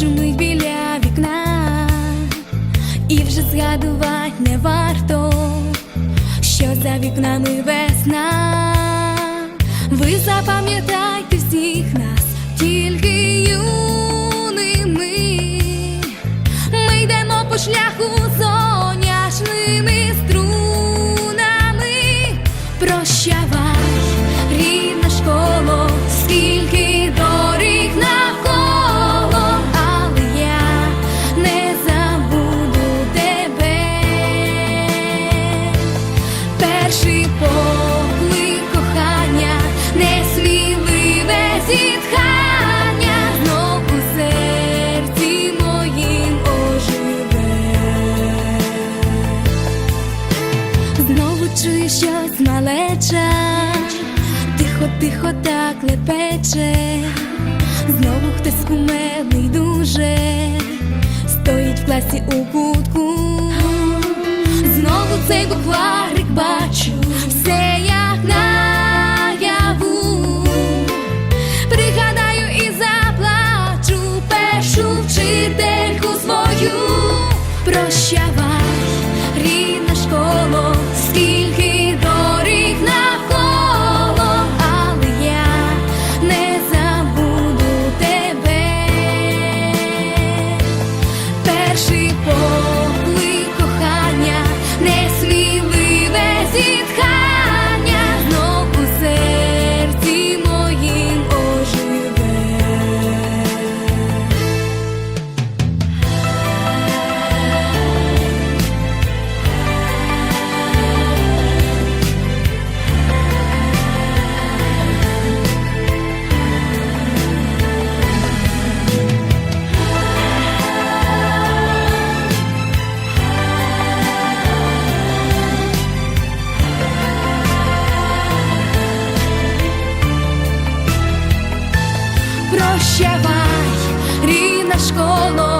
шумить біля вікна, і вже згадувать не варто, що за вікнами весна. Ви запам'ятайте всіх нас, тільки юними. Ми йдемо по шляху соняшними струнами. Прощавай, рідна школа, скільки. Перший поклик кохання, несміливе зітхання, знов у серці моїм оживе. Знову чую щось малеча, тихо, тихо так лепече, знову хтось кумедний дуже, стоїть в класі у кутку, знову цей букварик Прощавай, Прощавай, рідна школо,